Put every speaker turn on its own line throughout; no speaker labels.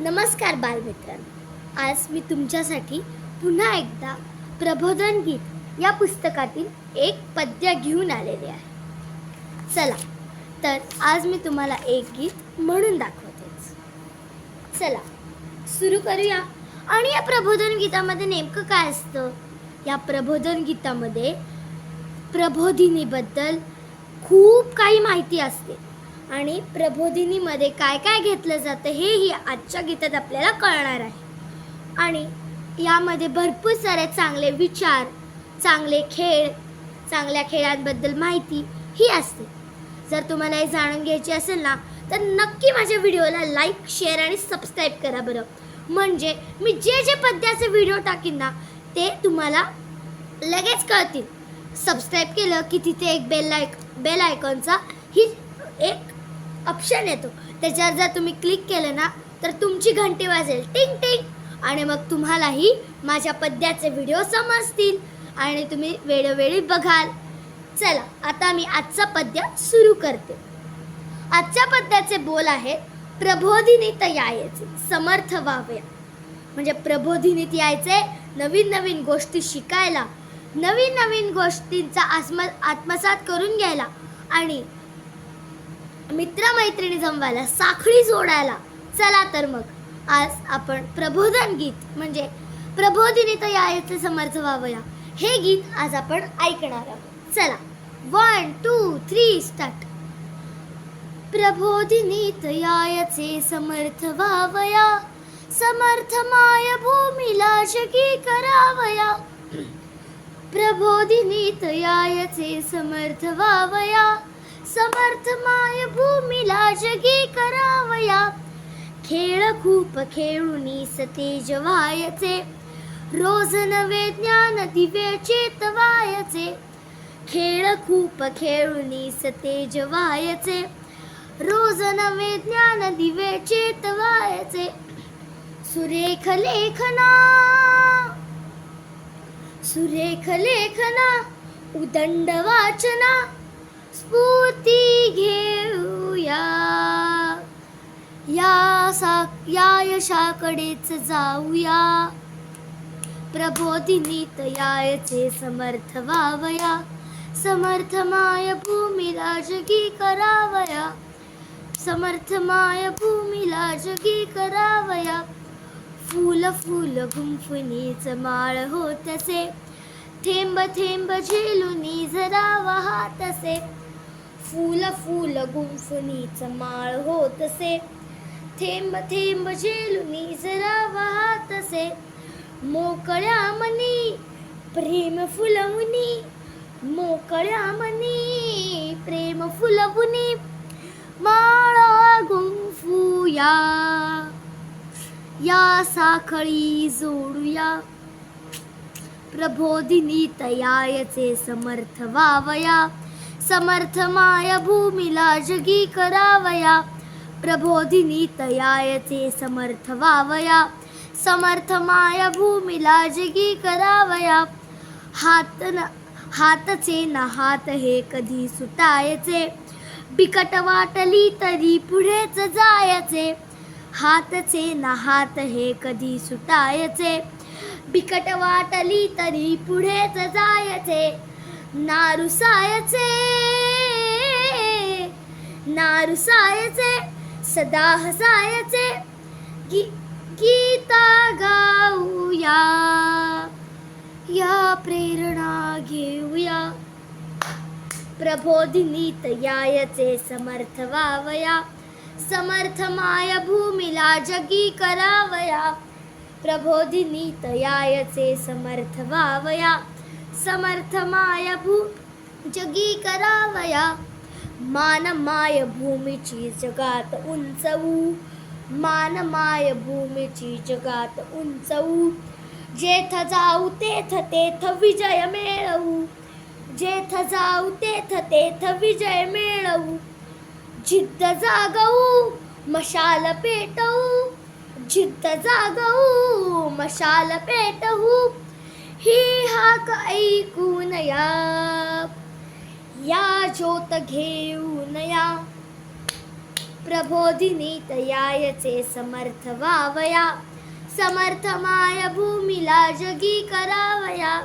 नमस्कार बालमित्रांनो. आज मी तुमच्यासाठी पुन्हा एकदा प्रबोधन गीत या पुस्तकातील एक पद्य घेऊन आलेले आहे. चला तर आज मी तुम्हाला एक गीत म्हणून दाखवतेच चला सुरू करूया. आणि या प्रबोधन गीतामध्ये नेमकं काय असतं? या प्रबोधन गीतामध्ये प्रबोधिनीबद्दल खूप काही माहिती असते. आणि प्रबोधिनीमध्ये काय काय घेतलं जातं हेही आजच्या गीतात आपल्याला कळणार आहे. आणि यामध्ये भरपूर सारे चांगले विचार चांगले खेळ चांगल्या खेळांबद्दल माहिती ही असते. जर तुम्हाला हे जाणून घ्यायची असेल ना तर नक्की माझ्या व्हिडिओला लाईक शेअर आणि सबस्क्राईब करा बरं. म्हणजे मी जे जे पद्याचे व्हिडिओ टाकीन ना ते तुम्हाला लगेच कळतील. सबस्क्राईब केलं की तिथे एक बेल लाईक बेल आयकॉनचा ही एक ऑप्शन येतो. त्याच्यावर जर तुम्ही क्लिक केलं ना तर तुमची घंटी वाजेल. टिंग टिंग. आणि मग तुम्हालाही माझ्या पद्याचे व्हिडिओ समजतील. आणि तुम्ही वेळोवेळी बघाल. चला आता मी आजचा पद्य सुरू करते. आजच्या पद्याचे बोल आहेत प्रबोधिनीत यायचे समर्थ व्हावे. म्हणजे प्रबोधिनीत यायचे नवीन नवीन गोष्टी शिकायला नवीन नवीन गोष्टींचा आत्म आत्मसात करून घ्यायला आणि मित्रमैत्रिणी जमवायला साखळी जोडायला. चला तर मग. आज आपण प्रबोधन गीत म्हणजे प्रबोधिनीत यायचे समर्थ व्हावया. हे गीत आज आपण ऐकणार आहोत. चला. One two three start Prabodhini तयायचे समर्थ व्हावया. समर्थ माय भूमीला जगी करावया. प्रबोधिनी तयायचे समर्थ व्हावया. समर्थ माय भूमीला जगी करावया. खेळ खूप खेळूनी सतेज व्हायचे रोज नवे ज्ञान दिवे चेतवायचे. खेळ खूप खेळूनी सतेज व्हायचे रोज नवे ज्ञान दिवे चेतवायचे. सुरेख लेखना. सुरेख लेखना. उदंड वाचना. स्फूर्ती घेऊया. या सा या यशाकडेच जाऊया. प्रबोधिनीत यायचे समर्थ व्हावया. समर्थ माय भूमी जगी करावया. समर्थ माय भूमी जगी करावया. फूल फूल गुंफणीच माळ होतसे थेंब थेंब झेलुनी जरा वाहतसे फूल फूल गुंफणीच माळ होतसे. थेंब थेंब झेलुनी जरा वाहतसे. मोकळ्या मनी प्रेम फुलवुनी. मोकळ्या मनी प्रेम फुलवुनी. माळा गुंफूया. या साखळी जोडूया. प्रबोधिनी तयायचे समर्थ वावया. समर्थ माय भूमीला जगी करावया. प्रबोधिनी तया येथे समर्थ वावया. समर्थ माय भूमीला जगी करावया. हात न हातचे ना हात हे कधी सुटायचे. बिकट वाटली तरी पुढेच जायचे. हातचे ना हात हे कधी सुटायचे. बिकट वाटली तरी पुढेच जायचे. नारुसायचे नारुसायचे सदा हसायचे गी गीता गाऊया या प्रेरणा घेऊया प्रबोधिनीत यायचे समर्थ वावया समर्थ माय भूमीला जगी करावया प्रबोधिनीत यायचे समर्थ वावया समर्थ माय भू जगी करावया मान माय भूमीची जगात उंचवू। मान माय भूमीची जगात उंचवू। जेथ जाऊ तेथ तेथ विजय मिळवू। जेथ जाऊ तेथ तेथ विजय मिळवू। जिद्द जागवू मशाल पेटवू। जिद्द जागवू मशाल पेटवू। ही हाक ऐकून या या ज्योत घेऊन या प्रबोधिनी तयायचे समर्थ वावया. समर्थ माय भूमीला जगी करावया.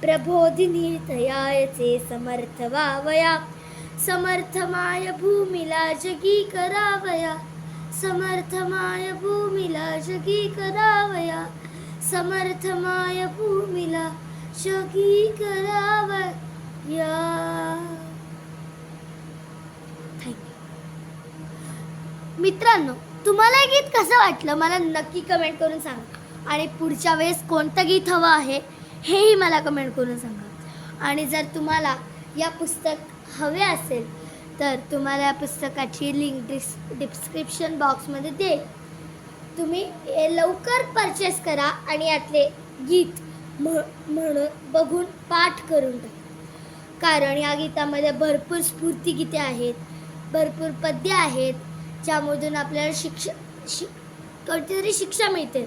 प्रबोधिनी तयायचे समर्थ व्हावया समर्थमाय भूमीला जगी करावया. समर्थमाय भूमीला जगी करावया. समर्थमाय भूमीला शकी करावया. थँक्यू मित्रांनो तुम्हाला हे गीत कसं वाटलं? मला नक्की कमेंट करून सांगा. आणि पुढच्या वेळेस कोणतं गीत हवं आहे हेही मला कमेंट करून सांगा. आणि जर तुम्हाला या पुस्तक हवे असेल तर तुम्हाला या पुस्तकाची लिंक डिस् डिस्क्रिप्शन बॉक्समध्ये दे. तुम्ही लवकर परचेस करा आणि यातले गीत म्हणून बघून पाठ करून टाका. कारण या गीतामध्ये भरपूर स्फूर्ती गीते आहेत भरपूर पद्य आहेत ज्यामधून आपल्याला शिक्ष शि कोणती तरी शिक्षा मिळते.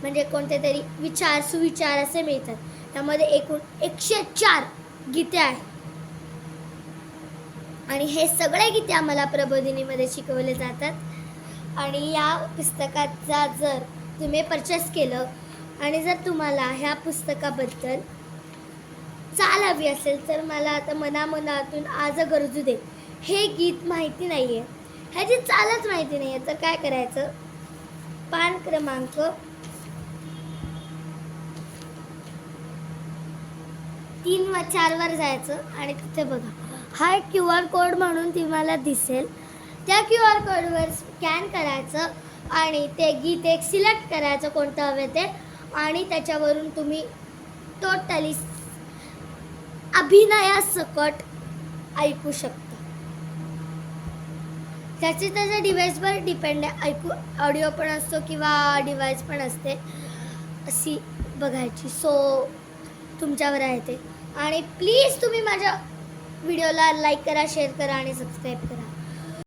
म्हणजे कोणते तरी विचार सुविचार असे मिळतात. त्यामध्ये एकूण एकशे चार गीते आहेत. आणि हे सगळे गीते आम्हाला प्रबोधिनीमध्ये शिकवले जातात. आणि या पुस्तकाचा जर तुम्ही परचेस केलं आणि जर तुम्हाला ह्या पुस्तकाबद्दल चाल हवी असेल तर मला आता मनामनातून आज गरजू दे. हे गीत माहिती नाही आहे ह्याची चालच माहिती नाही आहे तर काय करायचं? पान क्रमांक तीन व चारवर जायचं आणि तिथे बघा. हा एक क्यू आर कोड म्हणून तुम्हाला दिसेल. त्या क्यू आर कोडवर स्कॅन करायचं आणि ते गीत एक सिलेक्ट करायचं कोणतं हवे ते. आणि त्याच्यावरून तुम्ही टोटली अभिनयासकट ऐकू शकता. त्याचे त्याच्या डिव्हाइसवर डिपेंड आहे ऐकू ऑडिओ पण असतो किंवा डिव्हाइस पण असते अशी बघायची. सो तुमच्यावर आहे ते. आणि प्लीज तुम्ही माझ्या व्हिडिओला लाईक करा शेअर करा आणि सबस्क्राईब करा.